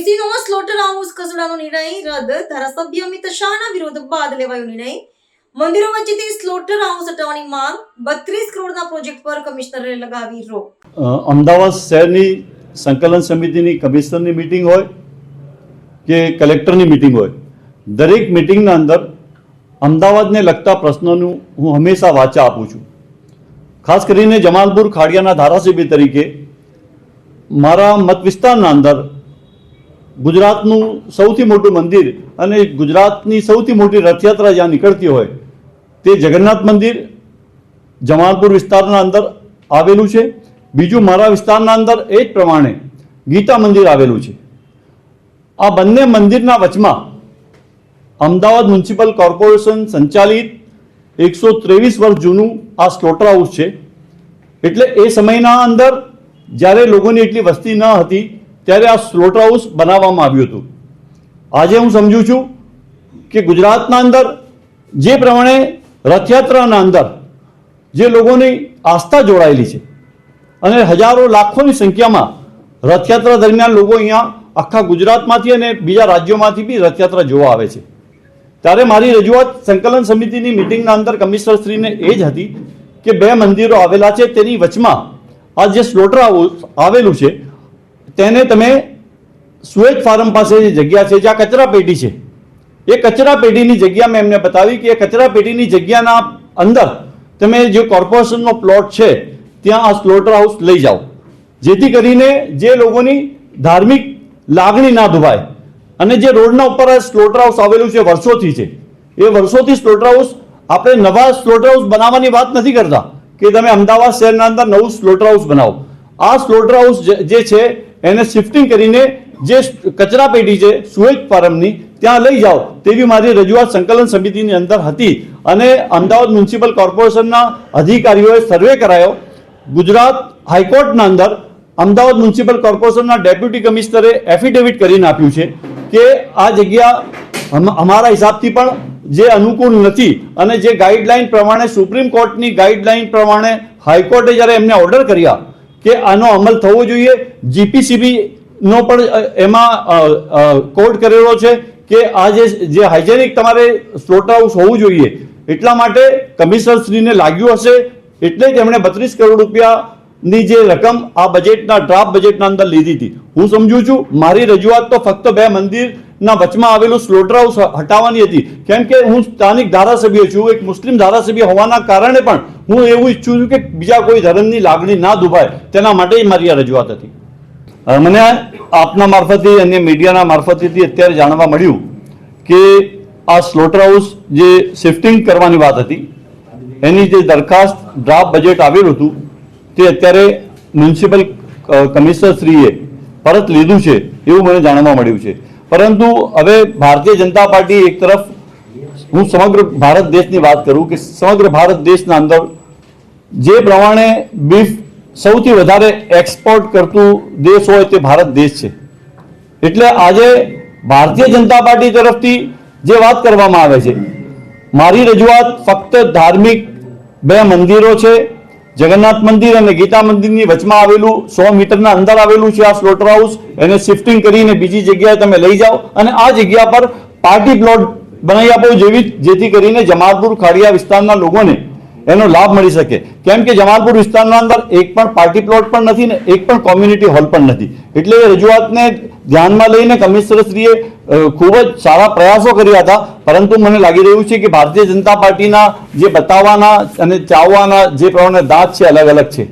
કેએમસીનો slaughter house ખસેડવાનો નિર્ણય રદ ધારાસભ્ય અમિત શાહના વિરોધ બાદ લેવાયો નિર્ણય મંદિરો વચ્ચેથી સ્લોટર હાઉસ હટાવવાની માંગ બત્રીસ કરોડના પ્રોજેક્ટ પર કમિશનરે લગાવી રોક અમદાવાદ શહેરની સંકલન સમિતિની કમિશનરની મિટિંગ હોય કે કલેક્ટરની મિટિંગ હોય દરેક મિટિંગના અંદર અમદાવાદને લગતા પ્રશ્નોનું હું હંમેશા વાચા આપું છું ખાસ કરીને જમાલપુર ખાડિયાના ધારાસભ્ય તરીકે મારા મત વિસ્તારના અંદર ગુજરાતનું સૌથી મોટું મંદિર અને ગુજરાતની સૌથી મોટી રથયાત્રા જ્યાં નીકળતી હોય, તે જગન્નાથ મંદિર, જમાલપુર વિસ્તારના અંદર આવેલું છે. બીજું મારા વિસ્તારના અંદર એ જ પ્રમાણે ગીતા મંદિર આવેલું છે. આ બંને મંદિરના વચમાં અમદાવાદ મ્યુનિસિપલ કોર્પોરેશન સંચાલિત એકસો ત્રેવીસ વર્ષ જૂનું આ સ્લોટર હાઉસ છે. એટલે એ સમયના અંદર જ્યારે લોકોની એટલી વસ્તી ન હતી ત્યારે આ સ્લોટર હાઉસ બનાવવામાં આવ્યું હતું. આજે હું સમજુ છું કે ગુજરાતના અંદર જે પ્રમાણે રથયાત્રાના અંદર જે લોકોની આસ્થા જોડાયેલી છે અને હજારો લાખોની સંખ્યામાં રથયાત્રા દરમિયાન લોકો અહીંયા આખા ગુજરાતમાંથી અને બીજા રાજ્યોમાંથી બી રથયાત્રા જોવા આવે છે. ત્યારે મારી રજૂઆત સંકલન સમિતિની મિટિંગના અંદર કમિશનરશ્રીને એ જ હતી કે બે મંદિરો આવેલા છે તેની વચમાં આ જે સ્લોટર હાઉસ આવેલું છે તેને તમે સુએજ ફાર્મ પાસે જે જગ્યા છે જ્યાં કચરા પેટી છે, એ કચરા પેટીની જગ્યા મેં એમને બતાવી કે એ કચરા પેટીની જગ્યાના અંદર તમે જે કોર્પોરેશનનો પ્લોટ છે, ત્યાં આ સ્લોટર હાઉસ લઈ જાઓ. જેથી કરીને જે લોકોની ધાર્મિક લાગણી ના દુભાય અને જે રોડના ઉપર આ સ્લોટર હાઉસ આવેલું છે, વર્ષોથી છે, એ વર્ષોથી સ્લોટર હાઉસ આપણે નવા સ્લોટર હાઉસ બનાવવાની વાત નથી કરતા કે તમે અમદાવાદ શહેરના અંદર નવું સ્લોટર હાઉસ બનાવો. આ સ્લોટર હાઉસ જે- જે છે એને શિફ્ટિંગ કરીને જે કચરા પેટી છે, સુએજ ફાર્મની, ત્યાં લઈ જાઓ. તેવી મારી રજૂઆત સંકલન સમિતિની અંદર હતી અને અમદાવાદ મ્યુનિસિપલ કોર્પોરેશનના અધિકારીઓએ સર્વે કરાયો. ગુજરાત હાઈકોર્ટના અંદર અમદાવાદ મ્યુનિસિપલ કોર્પોરેશનના ડેપ્યુટી કમિશનરે એફિડેવિટ કરીને આપ્યું છે કે આ જગ્યા અમારા હિસાબથી પણ જે અનુકૂળ નથી અને જે ગાઈડલાઈન પ્રમાણે સુપ્રીમ કોર્ટની ગાઈડલાઈન પ્રમાણે હાઈકોર્ટે જ્યારે એમને ઓર્ડર કર્યા કે આનો અમલ થવો જોઈએ. જીપીસીબી નો પણ એમાં કોડ કરેલો છે કે આ જે જે હાઇજેનિક તમારે સ્લોટર હાઉસ હોવું જોઈએ. એટલા માટે કમિશનરશ્રીને લાગ્યું હશે. એટલે જ એમણે બત્રીસ કરોડ રૂપિયાની જે રકમ આ બજેટના ડ્રાફ્ટ બજેટના અંદર લીધી હતી. હું સમજુ છું, મારી રજૂઆત તો ફક્ત બે મંદિરના વચમાં આવેલું સ્લોટર હાઉસ હટાવવાની હતી. કેમ કે હું સ્થાનિક ધારાસભ્ય છું, એક મુસ્લિમ ધારાસભ્ય હોવાના કારણે પણ હું એવું ઈચ્છું છું કે બીજા કોઈ ધર્મની લાગણી ના દુભાય. તેના માટે મારી આ રજૂઆત હતી. મને આપના મારફતે અને મીડિયાના મારફતેથી અત્યારે જાણવા મળ્યું કે આ સ્લોટર હાઉસ જે શિફ્ટિંગ કરવાની વાત હતી, એની જે દરખાસ્ત, ડ્રાફ્ટ બજેટ આવેલું હતું, તે અત્યારે મ્યુનિસિપલ કમિશનરશ્રીએ પરત લીધું છે એવું મને જાણવા મળ્યું છે. પરંતુ હવે ભારતીય જનતા પાર્ટી એક તરફ હું સમગ્ર ભારત દેશની વાત કરું કે સમગ્ર ભારત દેશના અંદર જે પ્રમાણે બીફ સૌથી વધારે એક્સપોર્ટ કરતું દેશ હોય તે ભારત દેશ છે. એટલે આજે ભારતીય જનતા પાર્ટી તરફથી જે વાત કરવામાં આવે છે, મારી રજૂઆત ફક્ત ધાર્મિક બે મંદિરો છે જગન્નાથ મંદિર અને ગીતા મંદિરની વચમાં આવેલું સો મીટરના અંદર આવેલું છે આ સ્લોટર હાઉસ એને શિફ્ટિંગ કરીને બીજી જગ્યાએ તમે લઈ જાઓ અને આ જગ્યા પર પાર્ટી પ્લોટ બનાવી આપો જેવી જેથી કરીને જમાલપુર ખાડિયા વિસ્તારના લોકોને એનો લાભ મળી શકે. કેમ કે જમાલપુર વિસ્તારના અંદર એક પણ પાર્ટી પ્લોટ પણ નથી ને એક પણ કોમ્યુનિટી હોલ પણ નથી. એટલે રજૂઆતને ધ્યાનમાં લઈને કમિશનરશ્રીએ ખૂબ જ સારા પ્રયાસો કર્યા હતા. પરંતુ મને લાગી રહ્યું છે કે ભારતીય જનતા પાર્ટીના જે બતાવવાના અને ચાવવાના જે પ્રમાણે દાંત છે અલગ અલગ છે.